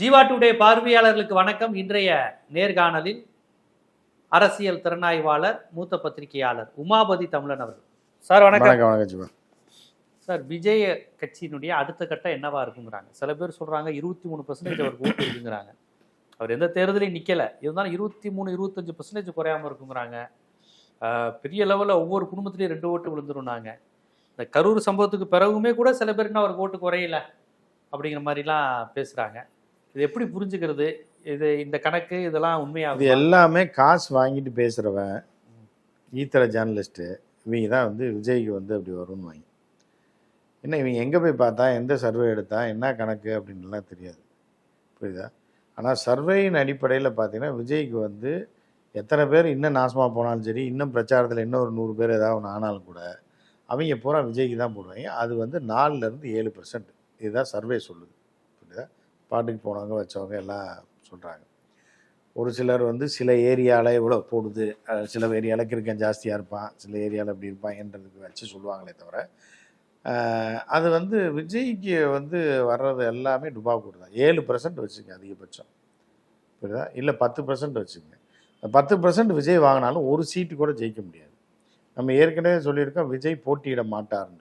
Jeeva today பார்வையாளர்களுக்கு வணக்கம். இன்றைய நேர்காணலில் அரசியல் திறனாய்வாளர் மூத்த பத்திரிகையாளர் உமாபதி தமிழன் அவர்கள். சார் வணக்கம். சார் விஜய் கட்சியினுடைய அடுத்த கட்டம் என்னவா இருக்குங்கிறாங்க? சில பேர் சொல்றாங்க இருபத்தி மூணு பர்சன்டேஜ் அவருக்கு ஓட்டு இருக்குங்கிறாங்க. அவர் எந்த தேர்தலையும் நிக்கல. இருந்தாலும் இருபத்தி மூணு இருபத்தஞ்சு பர்சன்டேஜ் குறையாம இருக்குங்கிறாங்க. பெரிய லெவலில் ஒவ்வொரு குடும்பத்திலையும் ரெண்டு ஓட்டு விழுந்துருந்தாங்க இந்த கரூர் சம்பவத்துக்கு பிறகுமே கூட சில பேர் இன்னும் அவருக்கு ஓட்டு குறையல அப்படிங்கிற மாதிரிலாம் பேசுறாங்க. இது எப்படி புரிஞ்சுக்கிறது? இது இந்த கணக்கு இதெல்லாம் இது எல்லாமே காசு வாங்கிட்டு பேசுகிறவன் ஈத்தர ஜேர்னலிஸ்ட்டு இவங்க தான் வந்து விஜய்க்கு வந்து அப்படி வரும்னு வாங்கி. என்ன இவங்க எங்கே போய் பார்த்தா எந்த சர்வே எடுத்தா என்ன கணக்கு அப்படின்லாம் தெரியாது. புரியுதா? ஆனால் சர்வேயின் அடிப்படையில் பார்த்தீங்கன்னா விஜய்க்கு வந்து எத்தனை பேர் இன்னும் நாசமாக போனாலும் சரி இன்னும் பிரச்சாரத்தில் இன்னும் ஒரு நூறு பேர் ஏதாவது ஒன்று ஆனாலும் கூட அவங்க பூரா விஜய்க்கு தான் போடுவாங்க. அது வந்து நாலுலேருந்து ஏழு பர்சன்ட் இதுதான் சர்வே சொல்லுது. புரியுதா? பாட்டுக்கு போனவங்க வச்சவங்க எல்லாம் சொல்கிறாங்க ஒரு சிலர் வந்து சில ஏரியாவில் இவ்வளோ போடுது சில ஏரியாவில் கிறுக்கன் ஜாஸ்தியாக இருப்பான் சில ஏரியாவில் இப்படி இருப்பாங்கன்றதுக்கு வச்சு சொல்லுவாங்களே தவிர அது வந்து விஜய்க்கு வந்து வர்றது எல்லாமே டுபா டுபாக்கூர் தான். ஏழு பர்சன்ட் வச்சுங்க அதிகபட்சம். புரியுதா? இல்லை பத்து பர்சன்ட் வச்சுங்க. பத்து பர்சன்ட் விஜய் வாங்கினாலும் ஒரு சீட்டு கூட ஜெயிக்க முடியாது. நம்ம ஏற்கனவே சொல்லியிருக்கோம் விஜய் போட்டியிட மாட்டார்னு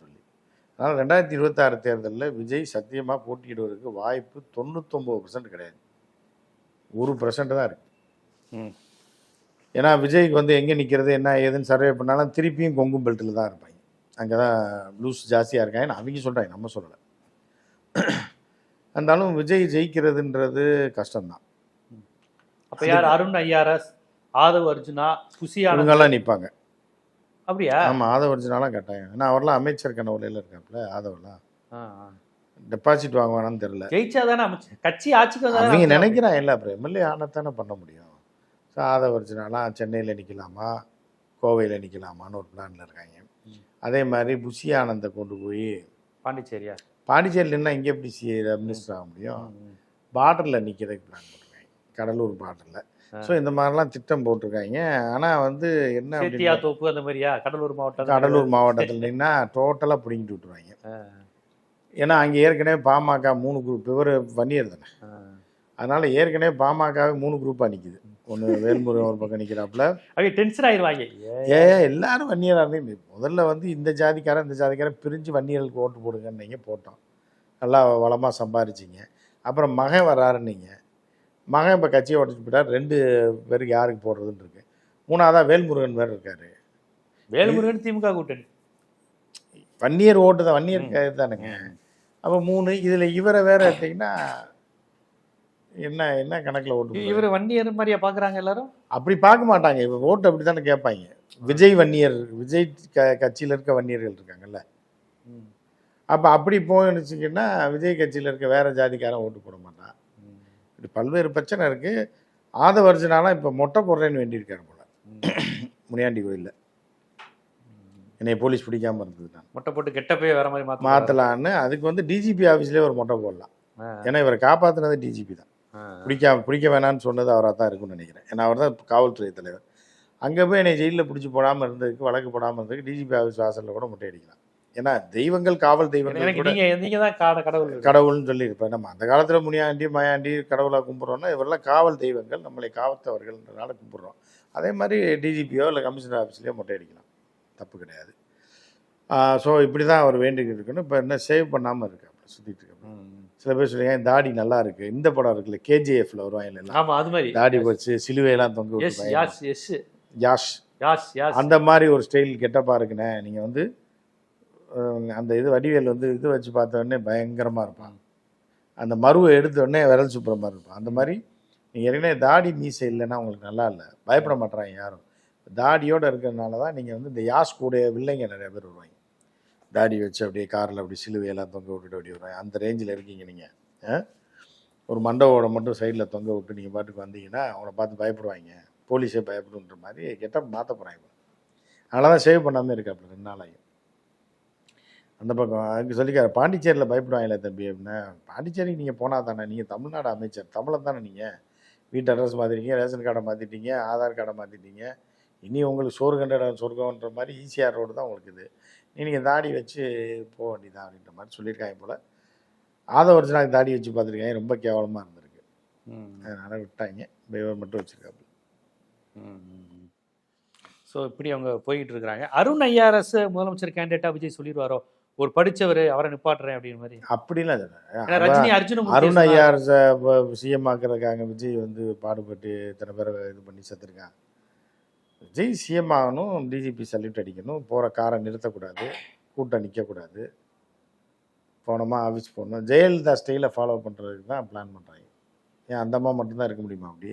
அதனால் ரெண்டாயிரத்தி இருபத்தாறு தேர்தலில் விஜய் சத்தியமாக போட்டியிடுவதற்கு வாய்ப்பு தொண்ணூத்தொம்பது பர்சன்ட் கிடையாது. ஒரு பர்சன்ட் தான் இருக்கு. ம். ஏன்னா விஜய்க்கு வந்து எங்கே நிற்கிறது என்ன ஏதுன்னு சர்வே பண்ணாலும் திருப்பியும் கொங்கு பெல்ட்டில் தான் இருப்பாங்க. அங்கே தான் லூஸ் ஜாஸ்தியாக இருக்காங்கன்னு அவங்க சொல்கிறாங்க நம்ம சொல்லலை. இருந்தாலும் விஜய் ஜெயிக்கிறதுன்றது கஷ்டம்தான். அப்ப யார்? அருண் ஐஆர்எஸ் ஆதவ் அர்ஜுனா குஷியான இவங்கெல்லாம் நிற்பாங்க. அப்படியா? ஆமாம் ஆதவ அர்ஜுனாலாம் கட்டாயம். ஏன்னா அவர்லாம் அமைச்சர் கனவுலையில் இருக்காப்புல ஆதவெல்லாம். டெபாசிட் வாங்குவானான்னு தெரில ஜெயிச்சாதானே அமைச்சர்? கட்சி ஆட்சிக்கு அவங்க நினைக்கிறான் இல்லை அப்புறம் எம்எல்ஏ ஆனத்தானே பண்ண முடியும். ஸோ ஆதவ அர்ஜுனாலாம் சென்னையில் நிற்கலாமா கோவையில் நிற்கலாமான்னு ஒரு பிளானில் இருக்காங்க. அதே மாதிரி புஷி ஆனந்தை கொண்டு போய் பாண்டிச்சேரியா? பாண்டிச்சேரியில் என்ன இங்கே எப்படி மினிஸ்டர் ஆக முடியும்? பார்டரில் நிற்கிறதுக்கு பிளான் போட்டிருக்காங்க. கடலூர் பார்டரில் ஸோ இந்த மாதிரிலாம் திட்டம் போட்டிருக்காங்க. ஆனால் வந்து என்ன தோப்பு அந்த மாதிரியா? கடலூர் மாவட்டம் கடலூர் மாவட்டத்தில் நின்னா டோட்டலாக பிடிங்கிட்டு விட்டுருவாங்க. ஆ, ஏன்னா அங்கே ஏற்கனவே பாமக மூணு குரூப் இவர் வன்னியர் தானே. அதனால ஏற்கனவே பாமகவே மூணு குரூப்பாக நிற்குது ஒன்று வேல்முருகன் ஒரு பக்கம் நிற்கிறாப்புல அவங்க டென்ஷன் ஆயிடுவாங்க ஏ எல்லாரும் வன்னியராக இருந்தீங்க. முதல்ல வந்து இந்த ஜாதிக்காரன் இந்த ஜாதிக்காரன் பிரிஞ்சு வன்னியர்களுக்கு ஓட்டு போடுங்கன்னீங்க போட்டோம். நல்லா வளமாக சம்பாரிச்சிங்க. அப்புறம் மகன் வராருன்னீங்க மகன் இப்போ கட்சியை உடச்சு போயிட்டார் ரெண்டு பேருக்கு யாருக்கு போடுறதுன்னு இருக்கு. மூணாவதாக வேல்முருகன் வேறு இருக்காரு. வேலுமுருகன் திமுக கூட்டணி. வன்னியர் ஓட்டு தான் வன்னியர் தானுங்க. அப்போ மூணு இதில் இவரை வேற எடுத்தீங்கன்னா என்ன என்ன கணக்கில் ஓட்டு? இவர் வன்னியர் மாதிரியா பாக்குறாங்க எல்லாரும்? அப்படி பார்க்க மாட்டாங்க. இவ ஓட்டு அப்படி தானே கேட்பாங்க. விஜய் வன்னியர் விஜய் க கட்சியில் இருக்க வன்னியர்கள் இருக்காங்கல்ல. அப்போ அப்படி போச்சுங்கன்னா விஜய் கட்சியில் இருக்க வேற ஜாதிக்காரன் ஓட்டு போட மாட்டான். இப்படி பல்வேறு பிரச்சனை இருக்கு. ஆதவர்ஜனாலாம் இப்போ மொட்டை போடுறேன்னு வேண்டியிருக்காரு போல. முனியாண்டி கோயிலில். என்னை போலீஸ் பிடிக்காம இருந்தது நான் மொட்டை போட்டு கெட்ட போய் வேற மாதிரி மாற்றலான்னு அதுக்கு வந்து டிஜிபி ஆஃபீஸ்லேயே ஒரு மொட்டை போடலாம். ஏன்னா இவரை காப்பாற்றினது டிஜிபி தான். பிடிக்காம பிடிக்க வேணாம்னு சொன்னது அவராக தான் இருக்கும்னு நினைக்கிறேன். ஏன்னா அவர் தான் காவல்துறை தலைவர். அங்கே போய் என்னை ஜெயிலில் பிடிச்சி போடாமல் இருந்ததுக்கு வழக்கு போடாமல் இருந்ததுக்கு டிஜிபி ஆஃபீஸ் வாசலில் கூட முட்டை அடிக்கலாம். ஏன்னா தெய்வங்கள் காவல் தெய்வங்கள் நீங்க தான் காட கடவுள். கடவுள்னு சொல்லியிருப்பேன். நம்ம அந்த காலத்தில் முனியாண்டி மயாண்டி கடவுளாக கும்பிட்றோம்னா இவரெல்லாம் காவல் தெய்வங்கள் நம்மளை காவத்தவர்கள்ன்றனால கும்பிட்றோம். அதே மாதிரி டிஜிபியோ இல்லை கமிஷனர் ஆஃபீஸ்லேயோ மொட்டை அடிக்கலாம். தப்பு கிடையாது. ஸோ இப்படி தான் அவர் வேண்டிக்கிட்டு இருக்கணும். இப்போ என்ன சேவ் பண்ணாமல் இருக்காப்புல சுற்றிட்டு இருக்காப்புல சில பேர் சொல்லுங்க "என் தாடி நல்லா இருக்கு? இந்த படம் இருக்குல்ல கேஜிஎஃப்ல வருவாங்க எல்லாம். ஆமா அது மாதிரி. தாடி வச்சு சிலுவையெல்லாம் தொங்க விட்டு யாஷ். யாஸ் யாஸ் அந்த மாதிரி ஒரு ஸ்டைல் கெட்டப்பா இருக்குண்ணே நீங்க வந்து அந்த இது வடிவேல் வந்து இது வச்சு பார்த்த உடனே இருப்பாங்க. இருப்பான் அந்த மருவை எடுத்தோடனே விரல் சுப்புற மாதிரி இருப்பான் அந்த மாதிரி நீங்கள் ஏற்கனவே தாடி மீசை இல்லைன்னா உங்களுக்கு நல்லா இல்லை. பயப்பட மாட்டுறாங்க யாரும். தாடியோடு இருக்கிறதுனால தான் நீங்கள் வந்து இந்த யாஸ் கூட வில்லைங்க நிறைய பேர் வருவாங்க. தாடி வச்சு அப்படியே காரில் அப்படி சிலுவையெல்லாம் தொங்க விட்டுட்டு அப்படி வருவாங்க. அந்த ரேஞ்சில் இருக்கீங்க நீங்கள் ஒரு மண்டபோட மட்டும் சைடில் தொங்க விட்டு நீங்கள் பாட்டுக்கு வந்தீங்கன்னா அவங்கள பார்த்து பயப்படுவாங்க. போலீஸே பயப்படுன்ற மாதிரி கெட்டப் மாற்ற போகிறாங்க அதனால தான் சேவ் பண்ணாமல் இருக்காப்புல ரெண்டு நாளாகும் அந்த பக்கம். அங்கே சொல்லிக்காரு பாண்டிச்சேரியில் பயப்படுவாங்களே தம்பி அப்படின்னா பாண்டிச்சேரிக்கு நீங்கள் போனால் தானே நீங்கள் தமிழ்நாடு அமைச்சர் தமிழன் தானே நீங்கள் வீட்டு அட்ரஸ் மாற்றிட்டீங்க ரேஷன் கார்டை மாற்றிட்டீங்க ஆதார் கார்டை மாற்றிட்டீங்க இனி உங்களுக்கு சோறு கண்ட இடம் சொர்க்கம்ன்ற மாதிரி ஈஸியாக ரோடு தான் உங்களுக்கு இது. நீங்கள் தாடி வச்சு போக வேண்டியதான் அப்படின்ற மாதிரி சொல்லியிருக்காங்க போல். ஆதவர்ஜனாக்கு தாடி வச்சு பார்த்துருக்காங்க. ரொம்ப கேவலமாக இருந்திருக்கு. அதனால் விட்டாங்க. இவர் மட்டும் வச்சுருக்காப்புல. ஸோ இப்படி அவங்க போய்கிட்டு இருக்கிறாங்க. அருண் ஐஆர்எஸ் முதலமைச்சர் கேண்டிடேட்டா விஜய் சொல்லிடுவாரோ? ஒரு படிச்சவர் அவரை நிப்பாட்டுறேன் அப்படின்னு மாதிரி. அப்படிலாம் இல்லை. ரஜினி அர்ஜுன அருண் ஐயார் சிஎம் ஆக்குறதுக்காக விஜய் வந்து பாடுபட்டு இத்தனை பேரை இது பண்ணி செத்துருக்கான். விஜய் சிஎம் ஆகணும் டிஜிபி சல்யூட் அடிக்கணும் போகிற காரை நிறுத்தக்கூடாது கூட்டம் நிற்கக்கூடாது போனோமா ஆஃபீஸ் போகணும் ஜெயலலிதா ஸ்டைலை ஃபாலோ பண்ணுறதுக்கு தான் பிளான் பண்ணுறாங்க ஏன் அந்த அம்மா மட்டும்தான் இருக்க முடியுமா அப்படி?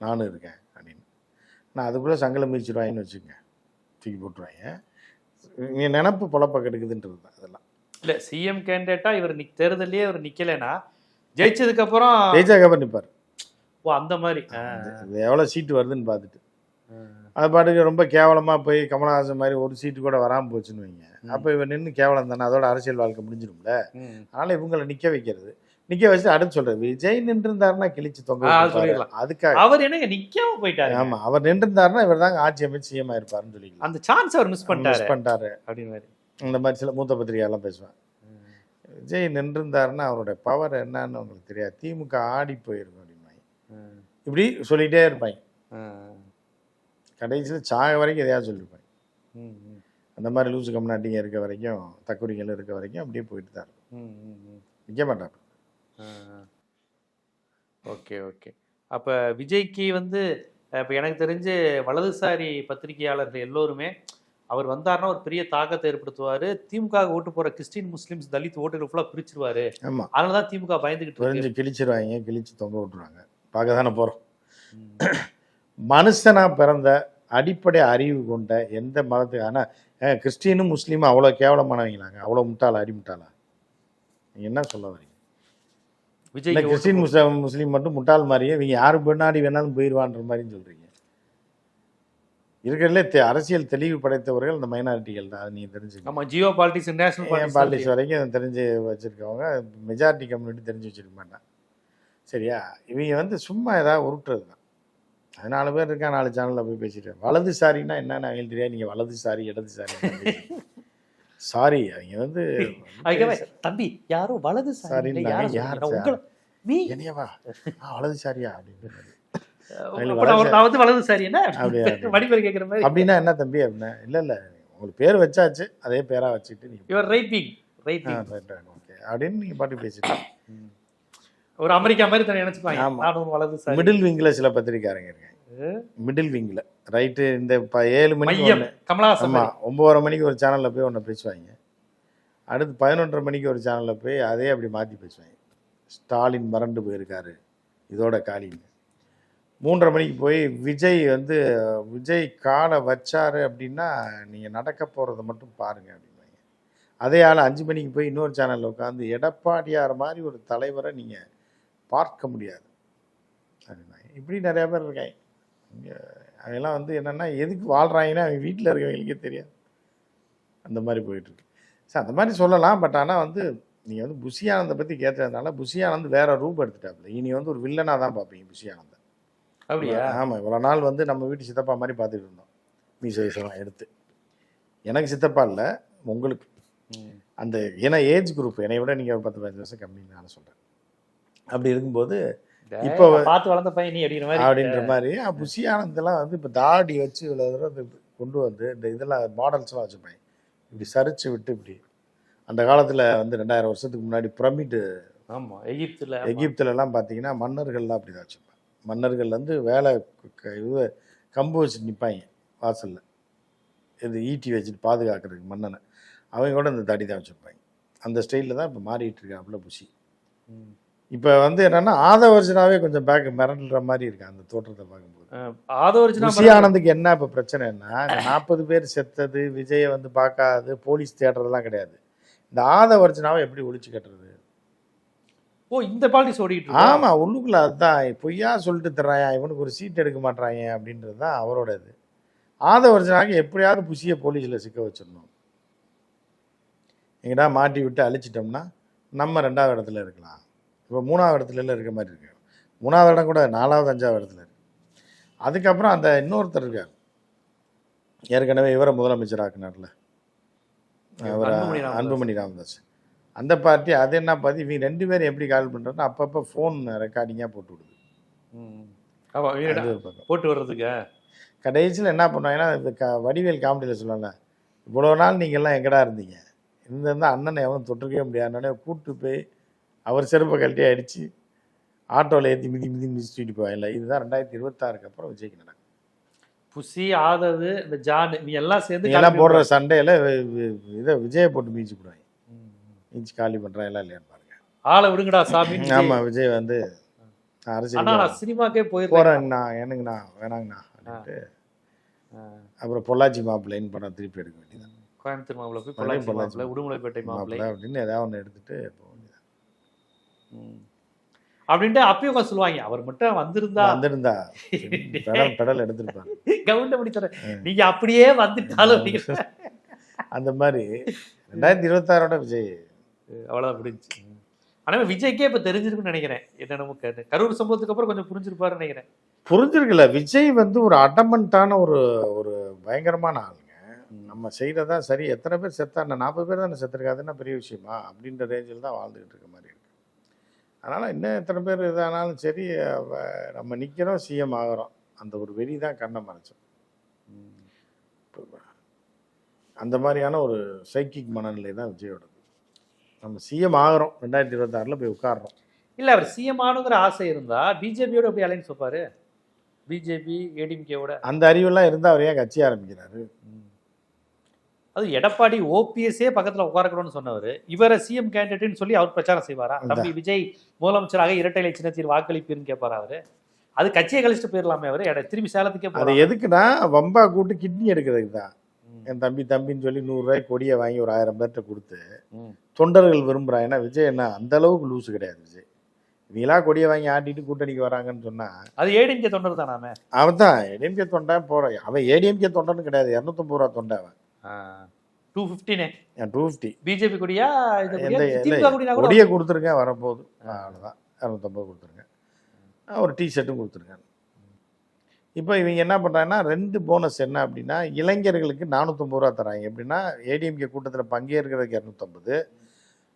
நானும் இருக்கேன் அப்படின்னு. நான் அதுக்குள்ளே சங்கலம் மிதிச்சிடுவாங்கன்னு வச்சுக்கோங்க. தூக்கி போட்டுருவாங்க. இவங்க நினப்பு பொழப்ப கெடுக்குதுன்றது தான் அதெல்லாம். இல்ல சிஎம் கேண்டிடேட்டா இவர் நிக் தேர்தலையே இவர் நிக்கலைன்னா ஜெயிச்சதுக்கு அப்புறம் ஜெயிச்சாக்கப்புறம் நிற்பார் ஓ அந்த மாதிரி. ஆ. எவ்வளோ சீட்டு வருதுன்னு பார்த்துட்டு. அது பாட்டுக்கு ரொம்ப கேவலமாக போய் கமலஹாசன் மாதிரி ஒரு சீட்டு கூட வராமல் போச்சுன்னு வைங்க. அப்போ இவன் நின்று கேவலம் தானே அதோட அரசியல் வாழ்க்கை முடிஞ்சிடும்ல. அதனால் இவங்களை நிற்க வைக்கிறது. நிற்க வச்சு அடுத்து சொல்கிறது விஜய் நின்றுருந்தாருன்னா கிழிச்சு தொங்க. அதுக்காக. அவர் என்னங்க நிக்காம போயிட்டாரு ஆமா அவர் நின்றுருந்தாருன்னா இவர் தாங்க ஆட்சி அமைச்சு சிஎம் ஆயிருப்பாருன்னு சொல்லிக்கலாம். அந்த சான்ஸ் அவர் மிஸ் மிஸ் பண்ணிட்டாரு. பண்ணிட்டாரு. அப்படின்னு மாதிரி. இந்த மாதிரி சில மூத்த பத்திரிகையெல்லாம் பேசுவேன் விஜய் நின்றுருந்தாருன்னா அவருடைய பவர் என்னன்னு உங்களுக்கு தெரியாது. திமுக ஆடி போயிருக்கும் அப்படிம்பாங்க. ம். இப்படி சொல்லிகிட்டே இருப்பாங்க. கடைசியில் சாக வரைக்கும் எதையாவது சொல்லியிருப்பாங்க. அந்த மாதிரி லூசு கம்நாட்டிங்க இருக்க வரைக்கும் தக்குரிகள் இருக்க வரைக்கும் அப்படியே போயிட்டு தான் இருக்கும். நிற்க மாட்டாங்க. Okay okay. அப்ப விஜய்க்கு வந்து இப்ப எனக்கு தெரிஞ்சு வலதுசாரி பத்திரிகையாளர்கள் எல்லோருமே அவர் வந்தாருன்னா ஒரு பெரிய தாக்கத்தை ஏற்படுத்துவாரு. திமுக ஓட்டு போற கிறிஸ்டின் முஸ்லிம்ஸ் தலித் ஓட்டுகள் ஃபுல்லா பிரிச்சிருவாரு. ஆமாம் அதனாலதான் திமுக பயந்துகிட்டு இருக்கு. புரிஞ்சு கிழிச்சிருவாங்க கிழிச்சு தொங்க விட்டுருவாங்க. பார்க்க தானே போகிறோம் ம். மனுஷனா பிறந்த அடிப்படை அறிவு கொண்ட எந்த மதத்துக்கு ஆனால் கிறிஸ்டினும் முஸ்லீமும் அவ்வளோ கேவலமானவங்களாங்க. அவ்வளோ முட்டாளா அடி முட்டாளா நீங்கள் என்ன சொல்ல வரீங்க? விஜய் கிறிஸ்டின் முஸ்லீம் முஸ்லீம் மட்டும் முட்டாள் மாதிரியே இவங்க யாரு பின்னாடி வேணாலும் போயிடுவான்ற மாதிரின்னு சொல்கிறீங்க இருக்கிறதுலே அரசியல் தெளிவு படைத்தவர்கள் இந்த மைனாரிட்டிகள் தான் அது நீங்கள் தெரிஞ்சுக்கணும். ஆமா ஜியோ பாலிட்டிக்ஸ் இன்டர்நேஷனல் என் பாலிடிக்ஸ் வரைக்கும் தெரிஞ்சு வச்சுருக்கவங்க மெஜாரிட்டி கம்யூனிட்டி தெரிஞ்சு வச்சிருக்க மாட்டான் சரியா? இவங்க வந்து சும்மா ஏதாவது உருட்டுறது தான். அது நாலு பேர் இருக்கா நாலு சேனலில் போய் பேசிட்டு வலதுசாரின்னா என்னன்னு அவங்களுக்கு தெரியாது. நீங்கள் வலதுசாரி இடதுசாரி. சாரி அவங்க வந்து தம்பி யாரோ வலது சாரி நீ என்னையவா ஆ வலதுசாரியா அப்படின்னு அப்ப நான் வந்து வலது சாரி என்ன? அப்படியா? வடிவேல் கேக்குற மாதிரி. அப்படின்னா என்ன தம்பி அப்படின்னா இல்லை இல்லை உங்களுக்கு பேர் வச்சாச்சு அதே பேராக வச்சுட்டு நீங்கள் your right wing right wing okay அப்படின்னு நீங்கள் பாட்டு பேசிட்டு ஒரு அமெரிக்கா மாதிரி தன்னை நினைச்சுப்பாங்க. நானும் வலது சாரி. மிடில் விங்கில் சில பத்திரிக்காரங்க இருக்காங்க. மிடில் விங்கில் ரைட்டு இந்த இப்போ ஏழு மணிக்கு கமலஹாசன் ஆமாம் ஒம்பதரை மணிக்கு ஒரு சேனலில் போய் ஒன்று பேசுவாங்க அடுத்து பதினொன்றரை மணிக்கு ஒரு சேனலில் போய் அதே அப்படி மாற்றி பேசுவாங்க ஸ்டாலின் மறண்டு போயிருக்காரு. இதோட காலின்னு மூன்றரை மணிக்கு போய் விஜய் வந்து விஜய் காலை வச்சாரு அப்படின்னா நீங்கள் நடக்க போகிறத மட்டும் பாருங்க அப்படிம்பாங்க. அதே ஆள் அஞ்சு மணிக்கு போய் இன்னொரு சேனலில் உட்காந்து எடப்பாடியார் மாதிரி ஒரு தலைவரை நீங்கள் பார்க்க முடியாது. அப்படின்னாங்க இப்படி நிறையா பேர் இருக்காங்க. அவங்கெல்லாம் வந்து என்னென்னா எதுக்கு வாழ்கிறாங்கன்னா அவங்க வீட்டில் இருக்கவங்களுக்கே தெரியாது. அந்த மாதிரி போயிட்டுருக்கு. சரி அந்த மாதிரி சொல்லலாம் பட் ஆனால் வந்து நீங்கள் வந்து புஷி ஆனந்தை பற்றி கேட்டதுனால புஷி ஆனந்த் வேற ரூப் எடுத்துட்டாப்புல. இனி வந்து ஒரு வில்லனாக தான் பார்ப்பீங்க புஷி ஆனந்தை அப்படியா? ஆமாம் இவ்வளோ நாள் வந்து நம்ம வீட்டு சித்தப்பா மாதிரி பார்த்துட்டு இருந்தோம். மீச வயசெல்லாம் எடுத்து. எனக்கு சித்தப்பா இல்லை உங்களுக்கு. அந்த ஏன்னா ஏஜ் குரூப் என்னை விட நீங்கள் பத்து பதினஞ்சு வருஷம் கம்மின்னு நான் சொல்கிறேன் அப்படி இருக்கும்போது இப்போ பார்த்து வளர்ந்த பையன் நீ அப்படிங்கிற மாதிரி. அப்படின்ற மாதிரி. புஷி ஆனந்தெல்லாம் வந்து இப்போ தாடி வச்சு இவ்வளோ தூரம் கொண்டு வந்து இந்த இதெல்லாம் மாடல்ஸ்லாம் வச்சுருப்பாங்க. இப்படி சரிச்சு விட்டு இப்படி. அந்த காலத்தில் வந்து ரெண்டாயிரம் வருஷத்துக்கு முன்னாடி பிரமிடு ஆமா எகிப்துல. எகிப்துலலாம் பார்த்தீங்கன்னா மன்னர்கள்லாம் அப்படி தான் வச்சுருப்பாங்க. மன்னர்கள் வந்து வேலை இது கம்பு வச்சு நிற்பாங்க வாசலில். இது ஈட்டி வச்சுட்டு பாதுகாக்கிறதுக்கு மன்னனை. அவங்க கூட இந்த தடி தான் வச்சுருப்பாங்க. அந்த ஸ்டைலில் தான் இப்போ மாறிட்டு இருக்காப்புல புஷி. ம். இப்போ வந்து என்னன்னா ஆதவர்ஜனாவே கொஞ்சம் பேக் மிரண்டுற மாதிரி இருக்கு அந்த தோற்றத்தை பார்க்கும்போது. அஹ், ஆதவர்ஜுனா ஆனந்துக்கு என்ன இப்போ பிரச்சனைன்னா நாற்பது பேர் செத்தது விஜயை வந்து பார்க்காது போலீஸ் தேடுறதெல்லாம் கிடையாது. இந்த ஆதவர்ஜனாவை எப்படி ஒழிச்சு கட்டுறது? ஓ இந்த பாலிடிக்ஸ் ஓடிட்டு இருக்கு? ஆமா உள்ளுக்குள்ள அதுதான். பொய்யா சொல்லிட்டு தர்றாயா? இவனுக்கு ஒரு சீட் எடுக்க மாட்றாங்க அப்படின்றது தான் அவரோட இது. ஆதவர்ஜனாக்கு எப்படியாவது புஷியை போலீஸில் சிக்க வச்சிடணும். எங்கடா மாட்டி விட்டு அழிச்சிட்டோம்னா நம்ம ரெண்டாவது இடத்துல இருக்கலாம். இப்போ மூணாவது இடத்துல எல்லாம் இருக்க மாதிரி இருக்கு. மூணாவது இடம் கூட நாலாவது அஞ்சாவது இடத்துல இருக்கு. அதுக்கப்புறம் அந்த இன்னொருத்தர் இருக்கார். ஏற்கனவே இவரை முதலமைச்சர் ஆக்குனார்ல. அவர் அன்புமணி ராமதாஸ். அந்த பார்ட்டி அது என்ன பார்த்து இவங்க ரெண்டு பேரும் எப்படி கால் பண்ணுறோன்னா அப்பப்போ ஃபோன் ரெக்கார்டிங்காக போட்டு விடுது. போட்டு வர்றதுக்கு கடைசியில் என்ன பண்ணுவாங்கன்னா இந்த க வடிவேல் காமெடியில் சொல்லல இவ்வளோ நாள் நீங்கள் எல்லாம் எங்கடா இருந்தீங்க? இருந்திருந்தா அண்ணனை எவனும் தொட்டிருக்கவே முடியாதுன்னே கூப்பிட்டு போய் அவர் செருப்பை கழட்டி அடித்து ஆட்டோவில் ஏற்றி மிதி மிதி மிதிச்சுட்டு போவாங்கல்ல இதுதான் ரெண்டாயிரத்தி இருபத்தாறுக்கு அப்புறம் விஜய்க்கு நடக்கும். புசி ஆதது இந்த ஜான் நீ எல்லாம் சேர்ந்து எல்லாம் போடுற சண்டையில் இதை விஜயை போட்டு மீச்சு போடுவாங்க. மீச்சு காலி பண்ணுறான் எல்லாம் இல்லையான்னு பாருங்க. ஆளை விடுங்கடா சாமி. ஆமாம் விஜய் வந்து அரசியல் நான் சினிமாக்கே போயிருக்கேன் போகிறேங்கண்ணா எனக்குண்ணா வேணாங்கண்ணா அப்படின்ட்டு அப்புறம் பொள்ளாச்சி மாப்பிள்ளைன்னு படம் திருப்பி எடுக்க வேண்டியது கோயம்புத்தூர் மாப்பிள்ள போய் பொள்ளாச்சி மாப்பிள்ள உடுமலைப்பேட்டை மாப்பிள்ளை அப்படின்னு ஏதாவது ஒன்று எடுத்துட்டு. அப்படின்ட்டு அப்பயும் உட்காந்து சொல்லுவாங்க அவர் மட்டும் வந்திருந்தா. வந்திருந்தா. பெடல் பெடல் எடுத்திருப்பாங்க கவுண்ட தரேன் நீங்க அப்படியே வந்துட்டாலும் அந்த மாதிரி. ரெண்டாயிரத்தி இருபத்தாறோட விஜய். அவ்வளவுதான் முடிஞ்சு ஆனா விஜய்க்கே இப்ப தெரிஞ்சிருக்குன்னு நினைக்கிறேன். என்ன நமக்கு கரூர் சம்பவத்துக்கு அப்புறம் கொஞ்சம் புரிஞ்சிருப்பாருன்னு நினைக்கிறேன். புரிஞ்சிருக்குல்ல. விஜய் வந்து ஒரு அடமண்டான ஒரு ஒரு பயங்கரமான ஆளுங்க. நம்ம செய்யறதா சரி. எத்தனை பேர் செத்தா என்ன நாற்பது பேர் தானே செத்துருக்காதுன்னா பெரிய விஷயமா? அப்படின்ற ரேஞ்சில் தான் வாழ்ந்துகிட்டு இருக்க மாதிரி அதனால இன்னும் எத்தனை பேர் இதானாலும் சரி நம்ம நிற்கிறோம் சிஎம் ஆகிறோம். அந்த ஒரு வெறி தான் கண்ணை மறைச்சோம். அந்த மாதிரியான ஒரு சைக்கிக் மனநிலை தான் விஜயோடது. நம்ம சிஎம் ஆகிறோம். ரெண்டாயிரத்தி இருபத்தாறில் போய் உட்காடுறோம் இல்ல அவர் சிஎம் ஆனுங்கிற ஆசை இருந்தா பிஜேபியோட எப்படி அலைன்ஸ் வைப்பாரு பிஜேபி ஏடிஎம்கேவோட. அந்த அறிவெல்லாம் இருந்தால் அவர் ஏன் கட்சி ஆரம்பிக்கிறாரு? அது எடப்பாடி ஓபிஎஸ்ஸே பக்கத்துல உட்காரக்கூடாதுன்னு சொன்னவர். இவரை சிஎம் கேண்டிடேட்னு சொல்லி அவர் பிரச்சாரம் செய்வாரா? தம்பி விஜய் முதலமைச்சராக இரட்டை இலை சின்னத்தில் வாக்களிப்பீர்னு கேட்பாரா அவரு? அது கட்சியை கழிச்சிட்டு போயிடலாமே அவரு. எட- திரும்பி சேலத்துக்கே அது எதுக்குன்னா வம்பா கூட்டு கிட்னி எடுக்கிறதுக்கு தான். என் தம்பி தம்பின்னு சொல்லி நூறுரூவாய்க்கு கொடியை வாங்கி ஒரு ஆயிரம் பேர்கிட்ட கொடுத்து தொண்டர்கள் விரும்புகிறான் ஏன்னா விஜய் என்ன அந்த அளவுக்கு லூசு கிடையாது விஜய். இவங்களா கொடியை வாங்கி ஆட்டிட்டு கூட்டணிக்கு வராங்கன்னு சொன்னா அது ஏடிஎம்கே தொண்டர் தானாமே அவன்? தான். ஏடிஎம்கே தொண்டன் போகிறான் அவன் ஏடிஎம்கே தொண்டன்னு கிடையாது. இரநூத்தம்பது ரூபா தொண்டை அவன். டூ ஃபிஃப்டினே டூ ஃபிஃப்டி பிஜேபி கொடியா? இது கொடியா? எந்த திமுக கொடினா கூட கொடியை கொடுத்துருங்க வரப்போகுது. அவ்வளோதான் இரநூத்தம்பது கொடுத்துருங்க. ஒரு டிஷர்ட்டும் கொடுத்துருங்க. இப்போ இவங்க என்ன பண்ணுறாங்கன்னா ரெண்டு போனஸ் என்ன அப்படின்னா இளைஞர்களுக்கு நானூற்றம்பது ரூபா தராங்க எப்படின்னா ஏடிஎம்கே கூட்டத்தில் பங்கேற்கிறதுக்கு இரநூத்தம்பது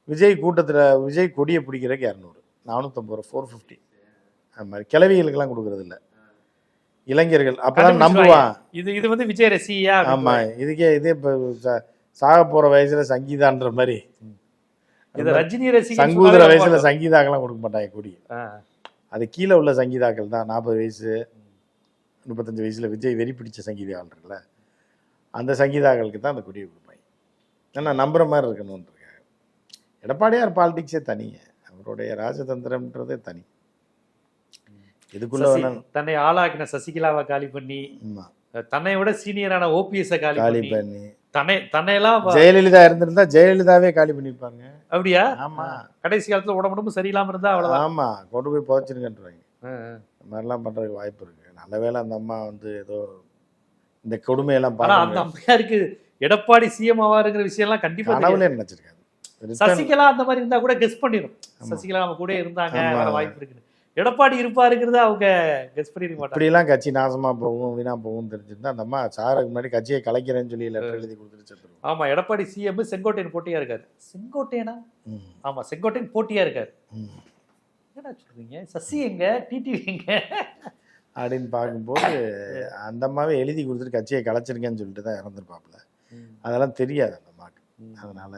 விஜய் கூட்டத்தில் விஜய் கொடியை பிடிக்கிறதுக்கு இரநூறு. நானூற்றம்பது ரூபா ஃபோர் ஃபிஃப்டி அது மாதிரி. கிளவிகளுக்கெல்லாம் கொடுக்குறது இல்ல இளைஞர்கள். அப்பதான் நம்புவான். இது இது வந்து விஜய் ரசியா ஆமா இதுக்கே இதே இப்போ சாக போற வயசுல சங்கீதான்ற மாதிரி. இது ரஜினி ரசிகன் சங்கூதர வயசுல சங்கீதாக்கெல்லாம் கொடுக்க மாட்டாங்க கொடி. அது கீழே உள்ள சங்கீதாக்கள் தான். நாற்பது வயசு முப்பத்தஞ்சு வயசுல விஜய் வெறி பிடிச்ச சங்கீதாக்கள் இருக்குல்ல அந்த சங்கீதாக்களுக்கு தான் அந்த கொடியை கொடுப்பாங்க ஏன்னா நம்புற மாதிரி இருக்கணும்னு எடப்பாடியார் பாலிடிக்ஸே தனிங்க. அவருடைய ராஜதந்திரம்ன்றதே தனி. இதுக்குள்ள தன்னை ஆளாக்கின சசிகலாவை காலி பண்ணி தன்னை விட சீனியரான ஓபிஎஸ் காலி காலி பண்ணி தன்னை தன்னையெல்லாம் ஜெயலலிதா இருந்திருந்தா ஜெயலலிதாவே காலி பண்ணிருப்பாங்க அப்படியா? ஆமா. கடைசி காலத்துல உடம்புடும் சரியில்லாம இருந்தா அவ்வளவுதான். ஆமா. கொண்டு போய் ஆ. இந்த மாதிரிலாம் பண்றதுக்கு வாய்ப்பு இருக்கு. நல்ல வேளை அந்த அம்மா வந்து ஏதோ இந்த கொடுமையெல்லாம் அந்த அம்மையாருக்கு எடப்பாடி சிஎம் ஆவாருங்கிற விஷயம் எல்லாம் கண்டிப்பா நினைச்சிருக்காது Return- சசிகலா அந்த மாதிரி இருந்தா கூட கெஸ் பண்ணிடும். சசிகலா நம்ம கூட இருந்தாங்க வாய்ப்பு இருக்குன்னு எடப்பாடி இருப்பாருங்கிறத அவங்க கெஸ் பண்ணிருக்க மாட்டாங்க. இப்படிலாம் கட்சி நாசமா போகும் வீணா போகும் தெரிஞ்சிருந்தா அந்த அம்மா சாருக்கு முன்னாடி கட்சியை கலைக்கிறேன்னு சொல்லி லெட்டர் எழுதி கொடுத்துட்டு செத்துருவோம் ஆமா எடப்பாடி சிஎம் செங்கோட்டையன் போட்டியா இருக்காரு. செங்கோட்டையனா? ம், ஆமா செங்கோட்டையன் போட்டியா இருக்காரு. ம். என்னடா சொல்றீங்க? சசி எங்க? டிடிவி எங்க? அப்படின்னு பார்க்கும்போது அந்த அம்மாவே எழுதி கொடுத்துட்டு கட்சியை கலைச்சிருக்கேன்னு சொல்லிட்டு தான் இறந்துருப்பாப்புல. அதெல்லாம் தெரியாது அந்த அம்மாவுக்கு அதனால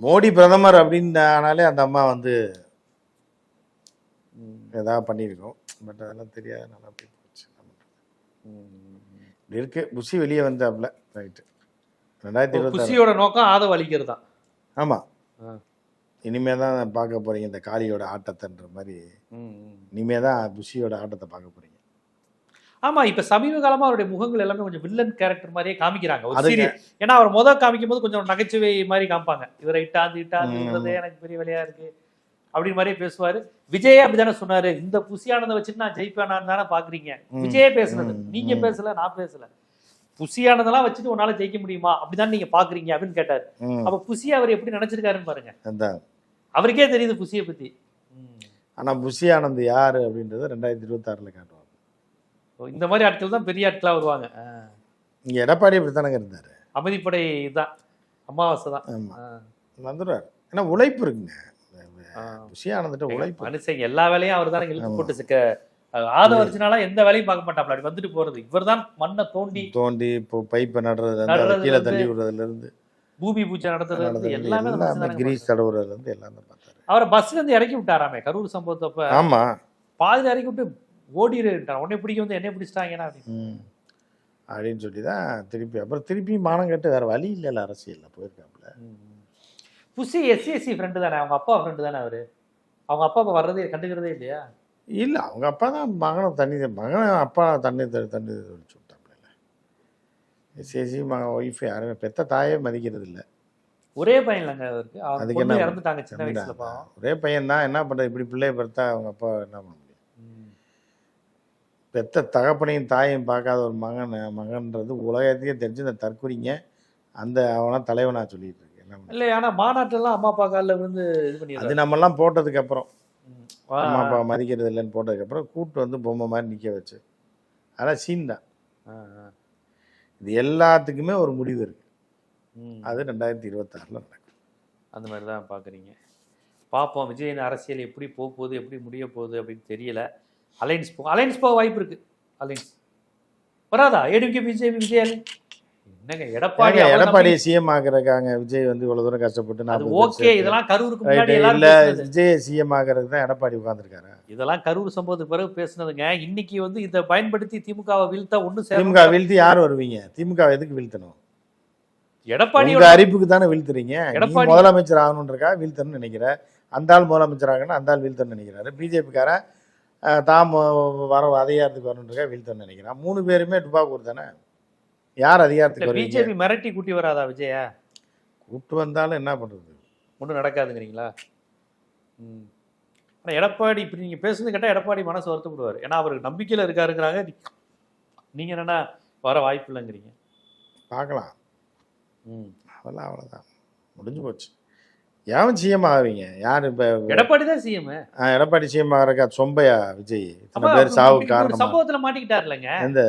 மோடி பிரதமர் அப்படின்னு ஆனாலே அந்த அம்மா வந்து ஏதாவது பண்ணியிருக்கோம். பட் அதெல்லாம் தெரியாதனால அப்படி போச்சு? இப்படி இருக்கு. புஷி வெளியே வந்தாப்புல. ரைட்டு. ரெண்டாயிரத்தி இருபத்தி குஷியோட நோக்கம் ஆதவ அளிக்கிறது தான். ஆமா. ஆ. இனிமே தான் பார்க்க போறீங்க. இந்த காளியோட ஆட்டத்தைன்ற மாதிரி. இனிமே தான் புஷியோட ஆட்டத்தை பார்க்க போறீங்க. ஆமா இப்ப சமீப காலமா அவருடைய முகங்கள் எல்லாமே கொஞ்சம் வில்லன் கேரக்டர் மாதிரியே காமிக்கிறாங்க. ஏன்னா அவர் முதல் காமிக்கும் போது கொஞ்சம் நகைச்சுவை மாதிரி காமிப்பாங்க. இவரை இட்டாந்து இட்டாந்து எனக்கு பெரிய வேலையா இருக்கு. அப்படின்னு மாதிரியே பேசுவாரு. விஜயே அப்படிதானே சொன்னாரு. இந்த புசியானதை வச்சுட்டு நான் ஜெயிப்பேனான்னு தானே பாக்குறீங்க. விஜயே பேசுனது. நீங்க. பேசல நான் பேசல. புசியானதெல்லாம் வச்சுட்டு உன்னால ஜெயிக்க முடியுமா? அப்படிதான் நீங்க பாக்குறீங்க அப்படின்னு கேட்டாரு. அப்ப புசி அவர் எப்படி நினைச்சிருக்காருன்னு பாருங்க. அவருக்கே தெரியுது புசியை பத்தி. ஆனா புஷி ஆனந்த் யாரு அப்படின்றத ரெண்டாயிரத்தி இருபத்தாறுல காட்டுவாங்க. ஓ, இந்த மாதிரி ஆட்கள் தான் பெரிய ஆட்களா வருவாங்க. இங்க எடப்பாடி இப்படித்தானங்க இருந்தாரு. அமைதிப்படை தான். அமாவாசை தான். ஆமா. வந்துடுவார். ஏன்னா உழைப்பு இருக்குங்க. புஷி ஆனந்திட்ட உழைப்பு. மனுஷன் எல்லா வேலையும் அவர் தானே இழுத்து. போட்டு சிக்க ஆதவர்ச்சினால எந்த வேலையும் பார்க்க மாட்டாப்ல. அப்படி வந்துட்டு போறது. இவர்தான் மண்ணை தோண்டி தோண்டி இப்போ பைப்பை நடுறதுல கீழே தள்ளி விடுறதுல இருந்து பூமி பூஜை நடத்துறது நடந்ததுல எல்லாமே தானே கிரீஸ் தடவுறதுல இருந்து எல்லாமே பார்த்தாரு. அவரை பஸ்ல இருந்து இறக்கி விட்டாராமே கரூர் சம்பவத்தப்ப. ஆமா. பாதியில இறக்கி விட்டு ஓடிடுட்டான் உன்னை பிடிக்க வந்து என்ன பிடிச்சிட்டாங்கன்னா அப்படின்னு. சொல்லி தான் திருப்பி அப்புறம் திருப்பி மானம் கட்டு வேற வழி இல்லைல்ல அரசியல்ல போயிருக்காப்புல. புசி எஸ்சிஎஸ்சி ஃப்ரெண்டு தானே? அவங்க அப்பா ஃப்ரெண்டு தானே அவரு? அவங்க அப்பா அப்பா வர்றதே கண்டுக்கிறதே இல்லையா? இல்லை அவங்க அப்பா தான் மகனை தண்ணி மகனை அப்பா தண்ணி தண்ணி தெளிச்சு விட்டாப்புல சேசி மகன் ஒய்ஃப் யாருமே பெத்த தாயே மதிக்கிறது இல்லை ஒரே பையன் இல்லைங்க அவருக்கு. அதுக்கு என்ன இறந்துட்டாங்க சின்ன வயசுல பாவம் ஒரே பையன் தான் என்ன பண்ணுறது இப்படி பிள்ளைய பெருத்தா அவங்க அப்பா என்ன பண்ண முடியும். பெத்த தகப்பனையும் தாயையும் பார்க்காத ஒரு மகன் மகன்றது உலகத்தையே தெரிஞ்சு இந்த தற்குறிங்க அந்த அவனா தலைவனா சொல்லிட்டு இல்ல ஆனா மாநாட்டெல்லாம் அம்மா அப்பா காலில் வந்து இது அது பண்ணிடுறாரு நம்மெல்லாம் போட்டதுக்கு அப்புறம். அம்மா அப்பா மதிக்கிறது இல்லைன்னு போட்டதுக்கு அப்புறம் கூட்டு வந்து பொம்மை மாதிரி நிக்க வச்சு. அதான் சீன் தான். இது எல்லாத்துக்குமே ஒரு முடிவு இருக்கு. அது ரெண்டாயிரத்தி இருபத்தாறுல நடக்கும். அந்த மாதிரி தான் பார்க்குறீங்க பார்ப்போம் விஜயின் அரசியல் எப்படி போக போகுது எப்படி முடிய போகுது அப்படின்னு தெரியல. அலைன்ஸ் போ அலைன்ஸ் போக வாய்ப்பு இருக்கு. அலைன்ஸ். வராதா? ஏடிகே விஜய் விஜய் என்னங்க எடப்பாடி எடப்பாடி சிஎம் ஆக்குறதுக்காங்க. விஜய் வந்து இவ்வளவு தூரம் கஷ்டப்பட்டு நாற்பது ஓகே இதெல்லாம் கரூருக்கு முன்னாடி இல்ல. விஜய் சிஎம் ஆக்குறதுக்கு தான் எடப்பாடி உட்காந்துருக்காரு இதெல்லாம் கரூர் சம்பவத்துக்கு பிறகு பேசுனதுங்க. இன்னைக்கு வந்து இதை பயன்படுத்தி திமுகவை வீழ்த்தா ஒண்ணு திமுக வீழ்த்தி யார் வருவீங்க? திமுக எதுக்கு வீழ்த்தணும்? எடப்பாடியோட உங்க அறிவுக்கு தானே வீழ்த்துறீங்க. எடப்பாடி- முதலமைச்சர் ஆகணுன்றக்கா வீழ்த்தணும்னு நினைக்கிற. அந்த ஆள் முதலமைச்சர் ஆகணும் அந்த ஆள் வீழ்த்தணும்னு நினைக்கிறாரு. பிஜேபிக்காரன் தாம் வர அதிகாரத்துக்கு வரணுன்றக்கா வீழ்த்தணும்னு நினைக்கிறான். மூணு பேருமே டுபாக்கூர் தானே? யார் அதிகாரத்துக்கு பிஜேபி மிரட்டி கூட்டி வராதா விஜயா? கூப்பிட்டு வந்தாலும் என்ன பண்றது? ஒன்றும் நடக்காதுங்கிறீங்களா? ம். ஆனால் எடப்பாடி இப்படி நீங்கள் பேசுறது கேட்டால் எடப்பாடி மனசு வருத்தப்படுவார். ஏன்னா அவருக்கு நம்பிக்கையில் இருக்காருங்கிறாங்க. நீங்கள் என்னன்னா வர வாய்ப்பு இல்லைங்கிறீங்க? பார்க்கலாம். ம். அதெல்லாம் அவ்வளோதான் முடிஞ்சு போச்சு. யாரும் சிஎம் ஆவீங்க? யார் இப்போ எடப்பாடி தான் சிஎம் எடப்பாடி சிஎம் ஆகிறக்கா சொம்பையா விஜய்? இத்தனை பேர் சாவுக்கு காரணமா? சம்பவத்தில் மாட்டிக்கிட்டாருலங்க. எந்த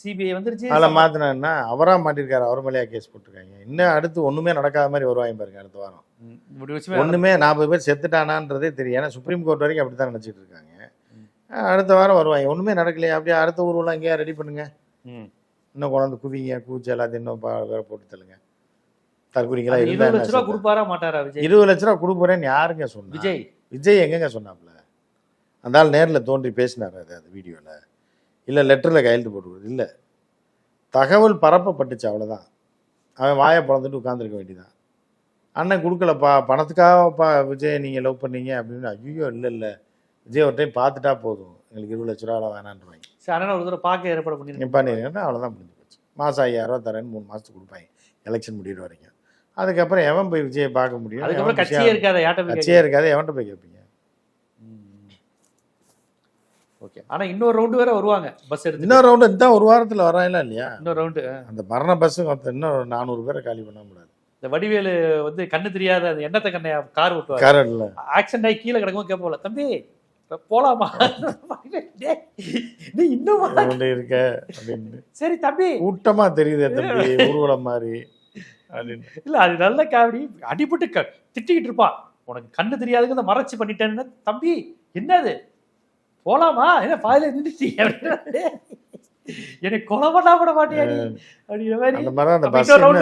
சிபிஐ வந்துருச்சு. அதில் மாற்றினா அவரா மாட்டிருக்காரு அவர் மேலேயா கேஸ் போட்டிருக்காங்க. இன்னும் அடுத்து ஒன்றுமே நடக்காத மாதிரி வருவாங்க பாருங்க அடுத்த வாரம். ஒன்றுமே நாற்பது பேர் செத்துட்டானான்றதே தெரியும். ஏன்னா சுப்ரீம் கோர்ட் வரைக்கும் அப்படி தான் நினச்சிட்டு இருக்காங்க. அடுத்த வாரம் வருவாங்க. ஒன்றுமே நடக்கலையா. அப்படியே அடுத்த ஊர்வலம் எங்கேயா ரெடி பண்ணுங்க. இன்னும் கொண்டாந்து குவிங்க கூச்சி எல்லாத்தையும் இன்னும் வேற போட்டு தள்ளுங்க. இருந்தா இருபது லட்ச ரூபா? கொடுப்பாரா மாட்டாரா விஜய்? இருபது லட்ச ரூபா கொடுக்குறேன்னு யாருங்க சொன்னா? விஜய். விஜய் எங்கங்க சொன்னாப்ல அந்த ஆள் நேரில் தோன்றி பேசினார் அது அது வீடியோவில் இல்லை லெட்டரில் கையெழுத்து போட்டு இல்லை. தகவல் பரப்பப்பட்டுச்சு அவ்வளோதான் அவன் வாயை பிறந்துட்டு உட்காந்துருக்க வேண்டியதான் அண்ணன் கொடுக்கலப்பா பணத்துக்காகப்பா விஜய் நீங்கள் லவ் பண்ணீங்க அப்படின்னு ஐயோ இல்லை இல்லை. விஜய் ஒரு டைம் பார்த்துட்டா போதும். எங்களுக்கு இருபது லட்ச ரூபா வேணான்றாங்க சரி அண்ணா ஒரு தடவை பார்க்க ஏற்பாடு பண்ணிருக்கேன் நீங்கள் பண்ணிருங்கன்னா அவ்வளோதான் முடிஞ்சு போச்சு. மாதம் ஐயாயிரம் ரூபா தரேன்னு மூணு மாதத்துக்கு கொடுப்பாங்க. எலெக்ஷன் முடிகிற வரைக்கும். அதுக்கப்புறம் எவன் போய் விஜயை பார்க்க முடியும்? அதுக்கப்புறம் கட்சியே இருக்காது கட்சியே இருக்காது எவன்கிட்ட போய் கேட்பீங்க? ஓகே. ஆனா இன்னொரு ரவுண்டு வேற வருவாங்க பஸ் எடுத்து இன்னொரு ரவுண்டு இந்த ஒரு வாரத்தில் வராங்களா இல்லையா? இன்னொரு ரவுண்டு அந்த மரண பஸ்ஸு இன்னும் நானூறு பேரை காலி பண்ண முடியாது. இந்த வடிவேலு வந்து கண்ணு தெரியாத அந்த எண்ணத்தை கண்ணையா கார் ஓட்டுவார். கரண்ட்ல ஆக்சிடென்ட் ஆகி கீழே கிடக்கும் கேட்போம்ல தம்பி போலாமா? நீ இன்னும்? இருக்க? அப்படின்னு. சரி தம்பி. கூட்டமா தெரியுதே தம்பி ஊர்வலம் மாதிரி. இல்ல அது நல்ல காமெடி. அடிபட்டு க- திட்டிக்கிட்டு இருப்பான் உனக்கு கண்ணு தெரியாதுங்க மறைச்சு பண்ணிட்டேன்னு. தம்பி என்னது? போலாமா? என்ன பாதியில நின்றுச்சு எனக்கு கொலை பண்ணா கூட மாட்டியா அப்படிங்கிற மாதிரி. அந்த அந்த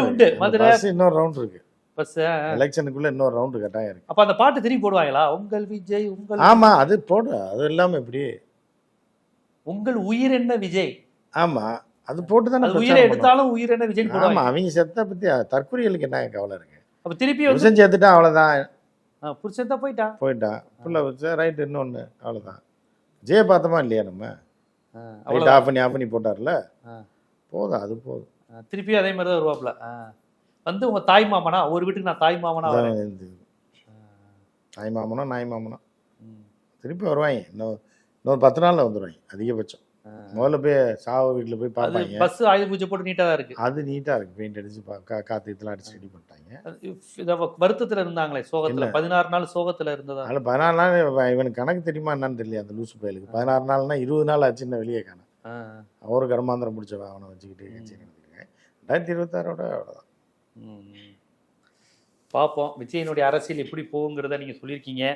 உண்டு. மதுரை- இன்னொரு ரவுண்ட் இருக்கு. பஸ் எலெக்ஷனுக்குள்ள இன்னொரு ரவுண்டு கட்டாயம் இருக்கு. அப்ப அந்த பாட்டு திரும்பி போடுவாங்களா? உங்கள் விஜய் உங்கள் ஆமா அது போடு. அது இல்லாம எப்படி? உங்கள் உயிர் என்ன விஜய்? ஆமா. அது போட்டு தானே உயிரை. எடுத்தாலும் உயிர் என்ன விஜய் ஆமா அவங்க செத்த பத்தி தற்கொலைகளுக்கு என்ன கவலை இருக்கு? அப்ப திருப்பி புருஷன் சேர்த்துட்டா அவ்வளவுதான். புருஷன் தான் போயிட்டான் போயிட்டான் புள்ள வச்சா ரைட் இன்னொன்னு அவ்வளவுதான். ஜெய பார்த்தோமா இல்லையா நம்ம? அவ்வளவுதான். ஆஃப் பண்ணி ஆஃப் பண்ணி போட்டார்ல. போதும் அது போதும். திருப்பி அதே மாதிரி தான் வருவாப்ல. வந்து உங்க தாய் மாமனா? ஒரு வீட்டுக்கு நான் தாய் மாமனா. நாய் மாமனோ நாய் மாமனோ. திருப்பி வருவாங்க. இன்னும் இன்னொரு பத்து நாள்ல வந்துடுவாங்க அதிகபட்சம். முதல்ல போய் சாவு வீட்டில் போய் பார்ப்பாங்க. பஸ் ஆயுத பூஜை போட்டு நீட்டா தான் இருக்கு. அது நீட்டா இருக்கு. பெயிண்ட் அடிச்சு காத்து இதெல்லாம் அடிச்சு ரெடி பண்ணிட்டாங்க. வருத்தத்துல இருந்தாங்களே சோகத்துல. பதினாறு நாள் சோகத்துல இருந்ததா? அதில் பதினாறு நாள் இவ- இவனுக்கு கணக்கு தெரியுமா என்னன்னு தெரியல அந்த லூசு பயலுக்கு. பதினாறு நாள்னா இருபது நாள் ஆச்சு இன்னும் வெளியே காணும். அவரு கர்மாந்திரம் முடிச்ச அவனை வச்சுக்கிட்டு கட்சி ரெண்டாயிரத்தி இருபத்தாறோட அவ்வளோதான். பார்ப்போம். விஜயனுடைய அரசியல் எப்படி போகுங்கிறத நீங்கள் சொல்லியிருக்கீங்க.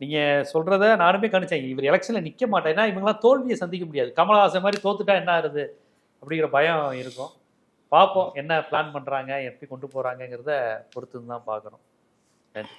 நீங்கள் சொல்கிறத நானுமே கணிச்சேன். இவர் எலெக்ஷனில் நிற்க மாட்டேன் ஏன்னா இவங்களாம் தோல்வியை சந்திக்க முடியாது. கமலஹாசன் மாதிரி தோத்துட்டா என்ன ஆகுது? அப்படிங்கிற பயம் இருக்கும். பார்ப்போம். என்ன பிளான் பண்ணுறாங்க எப்படி கொண்டு போகிறாங்கங்கிறத பொறுத்து தான் பார்க்குறோம் நன்றி.